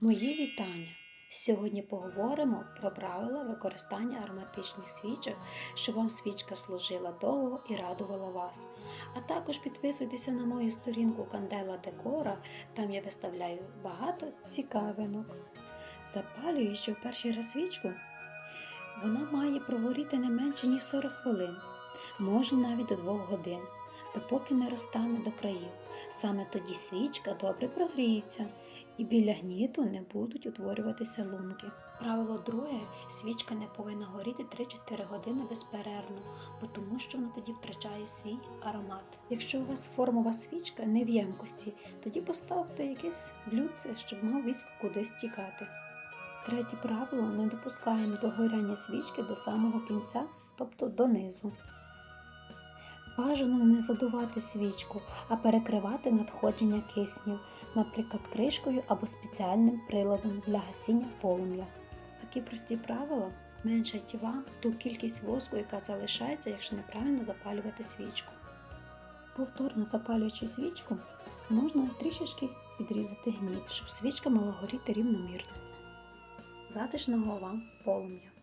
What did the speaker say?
Мої вітання! Сьогодні поговоримо про правила використання ароматичних свічок, щоб вам свічка служила довго і радувала вас. А також підписуйтеся на мою сторінку Кандела Декора, там я виставляю багато цікавинок. Запалюючи в перший раз свічку, вона має прогоріти не менше ніж 40 хвилин, може навіть до 2 годин, допоки не розтане до країв. Саме тоді свічка добре прогріється і біля гніту не будуть утворюватися лунки. Правило друге: свічка не повинна горіти 3-4 години безперервно, бо тому що вона тоді втрачає свій аромат. Якщо у вас формова свічка не в ємкості, тоді поставте якесь блюдце, щоб мав віск кудись тікати. Третє правило не допускаємо догоряння свічки до самого кінця, тобто донизу. Бажано не задувати свічку, а перекривати надходження кисню, наприклад, кришкою або спеціальним приладом для гасіння полум'я. Такі прості правила меншать вам ту кількість воску, яка залишається, якщо неправильно запалювати свічку. Повторно запалюючи свічку, можна трішечки підрізати гніт, щоб свічка мала горіти рівномірно. Затишного вам полум'я!